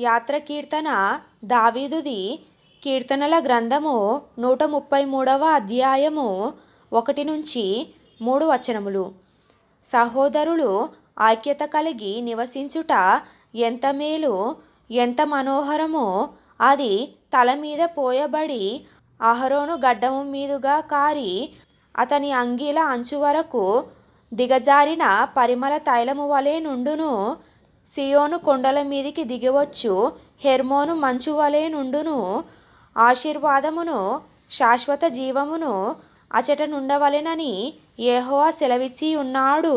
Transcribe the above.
యాత్ర కీర్తన దావీదుది కీర్తనల గ్రంథము నూట ముప్పై మూడవ అధ్యాయము ఒకటి నుంచి మూడు వచనములు. సహోదరులు ఐక్యత కలిగి నివసించుట ఎంత మేలు ఎంత మనోహరమో అది తల మీద పోయబడి అహరోను గడ్డము మీదుగా కారి అతని అంగీల అంచు వరకు దిగజారిన పరిమళ తైలము వలె నుండును సియోను కొండల మీదికి దిగవచ్చు. హెర్మోను మంచు వలె నుండును. ఆశీర్వాదమును శాశ్వత జీవమును అచట నుండవలెనని యెహోవా సెలవిచ్చి ఉన్నాడు